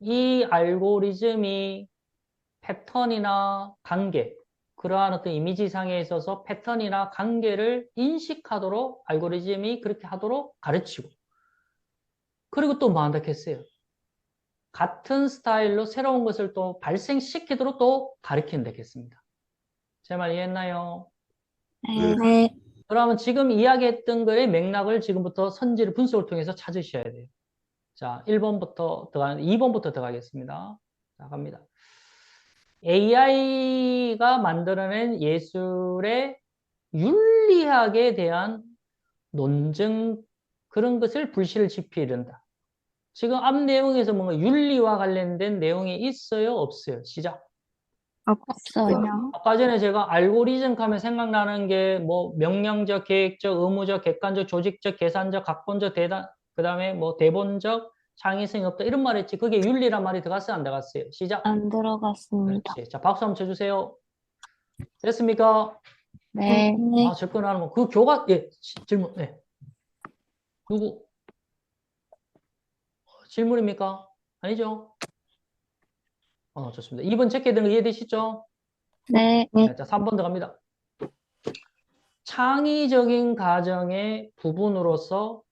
이 알고리즘이 패턴이나 관계, 그러한 어떤 이미지상에 있어서 패턴이나 관계를 인식하도록 알고리즘이 그렇게 하도록 가르치고 그리고 또 뭐 한다 했어요? 같은 스타일로 새로운 것을 또 발생시키도록 또 가르친다 했습니다. 제 말 이해했나요? 네. 네. 그러면 지금 이야기했던 거의 맥락을 지금부터 선지를 분석을 통해서 찾으셔야 돼요. 자, 1번부터 들어가, 2번부터 들어가겠습니다. 자, 갑니다. AI가 만들어낸 예술의 윤리학에 대한 논증, 그런 것을 불씨를 지피 이른다. 지금 앞 내용에서 뭔가 윤리와 관련된 내용이 있어요? 없어요? 시작. 없어요. 아까 전에 제가 알고리즘 하면 생각나는 게 뭐 명령적, 계획적, 의무적, 객관적, 조직적, 계산적, 각본적, 대단, 그 다음에 뭐 대본적, 창의성이 없다 이런 말 했지. 그게 윤리란 말이 들어갔어요? 안 들어갔어요? 시작. 안 들어갔습니다. 그렇지. 자, 박수 한번 쳐주세요. 됐습니까? 네. 아, 접근하는 거. 그 교과, 예, 시- 질문, 네. 누구? 질문입니까? 아니죠? 어, 좋습니다. 2번 체크해 드는 거 이해되시죠? 네. 네, 자, 3번 들어갑니다. 창의적인 가정의 부분으로서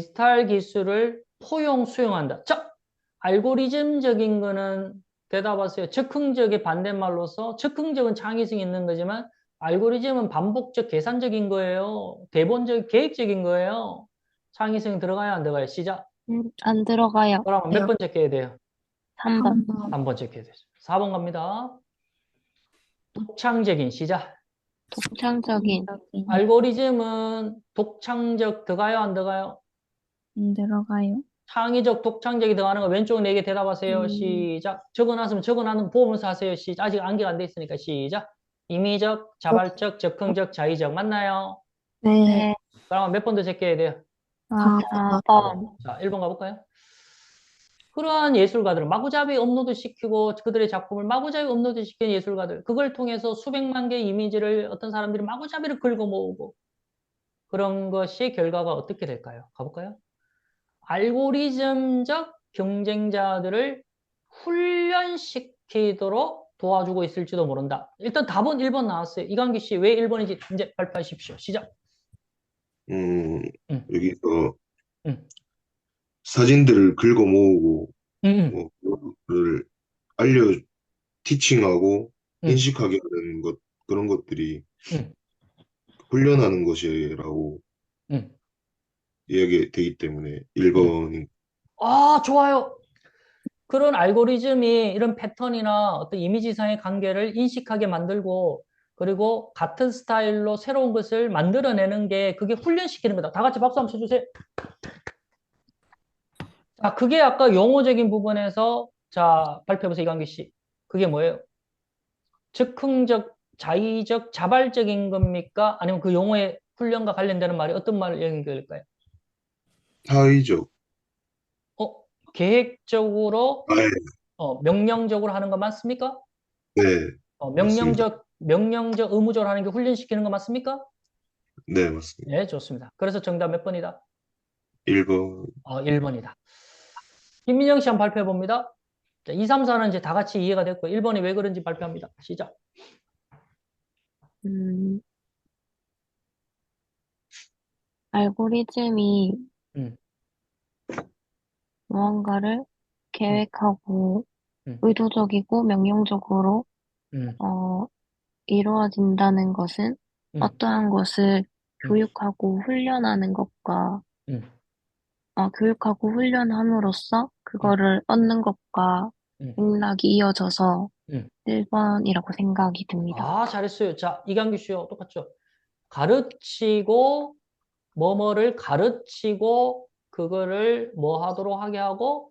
디지털 기술을 포용, 수용한다. 자, 알고리즘적인 거는 대답하세요. 즉흥적의 반대말로서 즉흥적은 창의성이 있는 거지만 알고리즘은 반복적, 계산적인 거예요. 대본적, 계획적인 거예요. 창의성이 들어가야 안 들어가요? 시작. 음, 안 들어가요. 그러면 몇 번 체크해야 돼요? 3번. 3번 체크해야 돼요. 4번 갑니다. 독창적인 시작. 독창적인. 알고리즘은 독창적 들어가요? 안 들어가요? 안 들어가요. 창의적, 독창적이 들어가는 거 왼쪽 네 개 대답하세요. 음. 시작. 적어놨으면 적어놨는 거 보면서 하세요. 시작. 아직 암기가 안 돼 있으니까 시작. 임의적, 자발적, 적흥적, 자의적 맞나요? 네. 그러면 몇 번더 체크해야 돼요? 아, 4번. 자, 1번 가볼까요? 그러한 예술가들은 마구잡이 업로드 시키고 그들의 작품을 마구잡이 업로드 시키는 예술가들 그걸 통해서 수백만 개의 이미지를 어떤 사람들이 마구잡이를 긁어 모으고 그런 것이 결과가 어떻게 될까요? 가볼까요? 알고리즘적 경쟁자들을 훈련시키도록 도와주고 있을지도 모른다. 일단 답은 1번 나왔어요. 이광기 씨 왜 1번인지 이제 발표하십시오. 시작. 음, 음. 여기서 음. 사진들을 긁어 모으고 음, 뭐 그거를 알려 티칭하고 음. 인식하게 하는 것 그런 것들이 음. 훈련하는 것이라고 음. 이야기 되기 때문에 1번이 아, 좋아요. 그런 알고리즘이 이런 패턴이나 어떤 이미지상의 관계를 인식하게 만들고 그리고 같은 스타일로 새로운 것을 만들어내는 게 그게 훈련시키는 거다. 다 같이 박수 한번 쳐주세요. 자, 그게 아까 용어적인 부분에서 자, 발표해보세요, 이광기 씨. 그게 뭐예요? 즉흥적, 자의적, 자발적인 겁니까? 아니면 그 용어의 훈련과 관련되는 말이 어떤 말을 연결될까요? 사회적 어, 계획적으로, 아, 예. 어, 명령적으로 하는 거 맞습니까? 네, 어, 명령적, 명령적, 의무적으로 하는 게 훈련시키는 거 맞습니까? 네, 맞습니다. 네, 좋습니다. 그래서 정답 몇 번이다? 1번 어, 1번이다. 김민영 씨 한번 발표해 봅니다. 자, 2, 3, 4는 이제 다 같이 이해가 됐고, 1번이 왜 그런지 발표합니다. 시작. 음, 알고리즘이 음. 무언가를 계획하고 음. 의도적이고 명령적으로 음, 어, 이루어진다는 것은 음. 어떠한 것을 교육하고 훈련하는 것과 음. 어, 교육하고 훈련함으로써 그거를 얻는 것과 음. 맥락이 이어져서 음. 1번이라고 생각이 듭니다. 아, 잘했어요. 자, 이강규 씨요. 똑같죠? 가르치고, 뭐뭐를 가르치고, 그거를 뭐 하도록 하게 하고,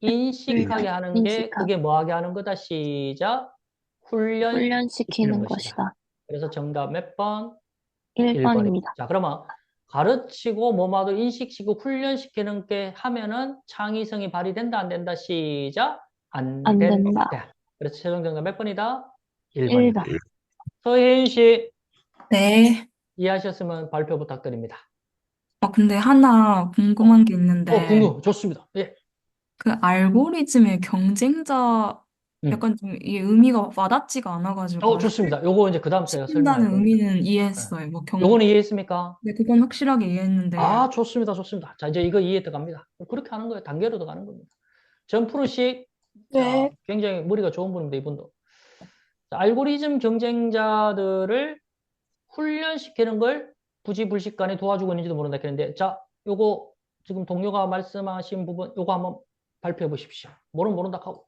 인식하게 하는 게, 인식하고. 그게 뭐 하게 하는 거다. 시작. 훈련. 훈련시키는 것이다. 것이다. 그래서 정답 몇 번? 1번입니다. 자, 그러면 가르치고 뭐뭐를 인식시키고 훈련시키는 게 하면은 창의성이 발휘된다, 안 된다? 시작. 안, 안 된다. 된다. 그래서 최종 정답 몇 번이다? 1번. 1번이다. 서혜인 씨 네. 이해하셨으면 발표 부탁드립니다. 어, 근데 하나 궁금한 게 있는데, 어, 궁금. 좋습니다. 예. 그 알고리즘의 경쟁자 음. 약간 좀이 의미가 와닿지가 않아가지고 어, 좋습니다. 요거 이제 그 다음 제가 신다는 설명할게요. 의미는 이해했어요. 뭐 경, 요거는 이해했습니까? 네, 그건 확실하게 이해했는데 아, 좋습니다. 좋습니다. 자, 이제 이거 이해 들어갑니다. 그렇게 하는 거예요. 단계로 들어가는 겁니다. 전프루식, 자, 네. 굉장히 머리가 좋은 분입니다, 이분도. 자, 알고리즘 경쟁자들을 훈련시키는 걸 부지불식간에 도와주고 있는지도 모른다 했는데, 자, 요거 지금 동료가 말씀하신 부분, 요거 한번 발표해 보십시오. 모르면 모른다 하고.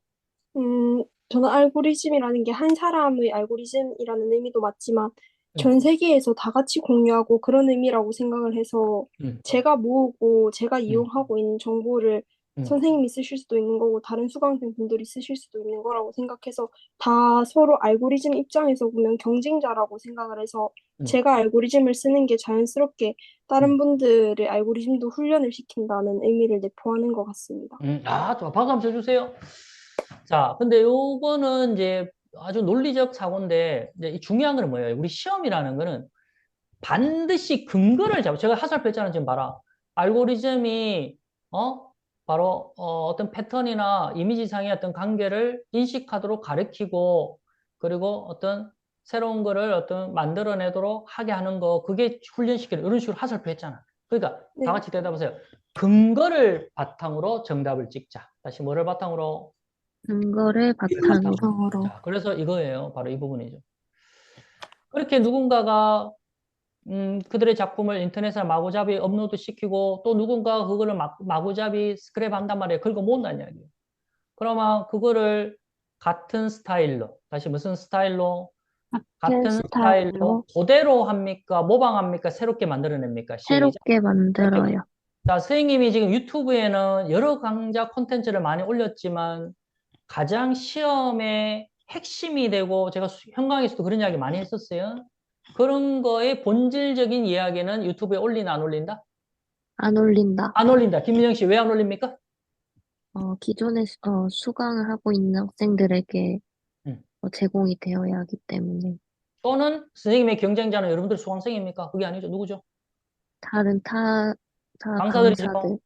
음, 저는 알고리즘이라는 게 한 사람의 알고리즘이라는 의미도 맞지만 음. 전 세계에서 다 같이 공유하고 그런 의미라고 생각을 해서 음, 제가 모으고 제가 이용하고 있는 정보를 음. 선생님이 쓰실 수도 있는 거고 다른 수강생 분들이 쓰실 수도 있는 거라고 생각해서 다 서로 알고리즘 입장에서 보면 경쟁자라고 생각을 해서 음. 제가 알고리즘을 쓰는 게 자연스럽게 다른 음. 분들의 알고리즘도 훈련을 시킨다는 의미를 내포하는 것 같습니다. 음, 아, 좋아. 박수 한번 쳐주세요. 자, 근데 요거는 이제 아주 논리적 사고인데, 이제 이 중요한 건 뭐예요? 우리 시험이라는 거는 반드시 근거를 잡아. 제가 하살표 했잖아요. 지금 봐라. 알고리즘이, 어? 바로, 어, 어떤 패턴이나 이미지상의 어떤 관계를 인식하도록 가르치고, 그리고 어떤 새로운 거를 어떤 만들어내도록 하게 하는 거, 그게 훈련시키는 이런 식으로 하살표 했잖아. 그러니까 네. 다 같이 대답하세요. 근거를 바탕으로 정답을 찍자. 다시 뭐를 바탕으로? 근거를 바탕으로. 바탕으로 자, 그래서 이거예요. 바로 이 부분이죠. 그렇게 누군가가 음, 그들의 작품을 인터넷에 마구잡이 업로드 시키고 또 누군가가 그거를 마, 마구잡이 스크랩 한단 말이에요. 긁어 모은다는 이야기예요. 그러면 그거를 같은 스타일로, 다시 무슨 스타일로? 같은 스타일로 그대로 합니까? 모방합니까? 새롭게 만들어냅니까? 시작. 새롭게 만들어요. 자, 선생님이 지금 유튜브에는 여러 강좌 콘텐츠를 많이 올렸지만 가장 시험의 핵심이 되고 제가 수- 현강에서도 그런 이야기 많이 했었어요. 그런 거의 본질적인 이야기는 유튜브에 올리나 안 올린다? 안 올린다. 안 올린다. 김민영 씨 왜 안 올립니까? 어, 기존에 수- 어, 수강을 하고 있는 학생들에게 제공이 되어야 하기 때문에 또는 선생님의 경쟁자는 여러분들 수강생입니까? 그게 아니죠. 누구죠? 다른 타, 타 강사들이죠. 강사들 네.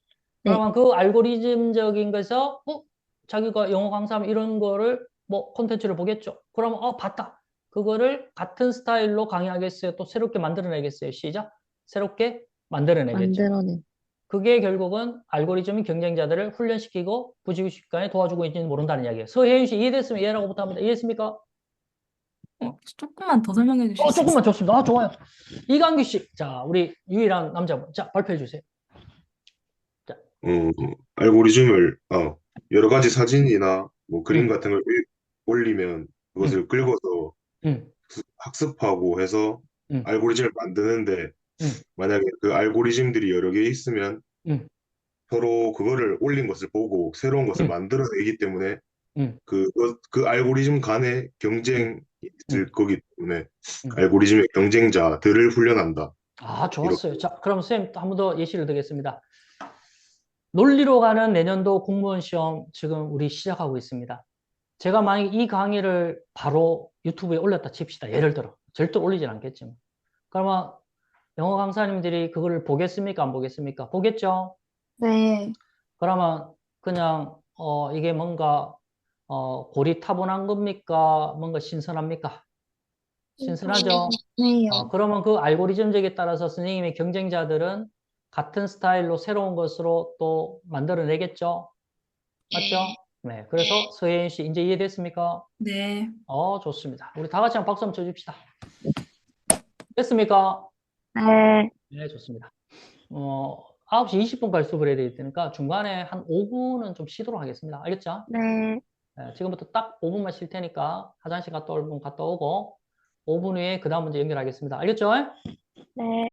그러면 그 알고리즘적인 것에서 어? 자기가 영어 강사하면 이런 거를 뭐 콘텐츠를 보겠죠. 그러면 어 봤다. 그거를 같은 스타일로 강의하겠어요. 또 새롭게 만들어내겠어요. 시작. 새롭게 만들어내겠죠. 만들어낸 그게 결국은 알고리즘이 경쟁자들을 훈련시키고 부지식간에 도와주고 있는지 모른다는 이야기예요. 서혜윤 씨 이해됐으면 이해라고부터 합니다. 이해했습니까? 어, 조금만 더 설명해 주실 어? 조금만 좋습니다. 아, 좋아요. 이강규 씨. 자, 우리 유일한 남자분. 자, 발표해 주세요. 어, 알고리즘을 어, 여러 가지 사진이나 뭐 그림 음. 같은 걸 올리면 그것을 긁어서 음, 학습하고 해서 음. 알고리즘을 만드는데 음. 만약에 그 알고리즘들이 여러 개 있으면 음. 서로 그거를 올린 것을 보고 새로운 것을 음. 만들어내기 때문에 음. 그, 그, 그 알고리즘 간의 경쟁이 있을 음. 거기 때문에 음. 알고리즘의 경쟁자들을 훈련한다. 아, 좋았어요. 자, 그럼 쌤 한 번 더 예시를 드리겠습니다. 논리로 가는 내년도 공무원 시험 지금 우리 시작하고 있습니다. 제가 만약 이 강의를 바로 유튜브에 올렸다 칩시다. 예를 들어. 절대 올리진 않겠지만. 그러면 영어 강사님들이 그거를 보겠습니까? 안 보겠습니까? 보겠죠? 네. 그러면 그냥 어, 이게 뭔가 어, 고리 타분한 겁니까? 뭔가 신선합니까? 신선하죠? 네. 어, 그러면 그 알고리즘적에 따라서 선생님의 경쟁자들은 같은 스타일로 새로운 것으로 또 만들어내겠죠? 맞죠? 네. 그래서 서혜인 씨 이제 이해됐습니까? 네. 어, 좋습니다. 우리 다 같이 한번 박수 한번 쳐줍시다. 됐습니까? 네, 네, 좋습니다. 어, 9시 20분까지 수업을 해야 되기 때니까 중간에 한 5분은 좀 쉬도록 하겠습니다. 알겠죠? 네, 네, 지금부터 딱 5분만 쉴 테니까 화장실 갔다 올 분 갔다 오고 5분 후에 그 다음 문제 연결하겠습니다. 알겠죠? 네.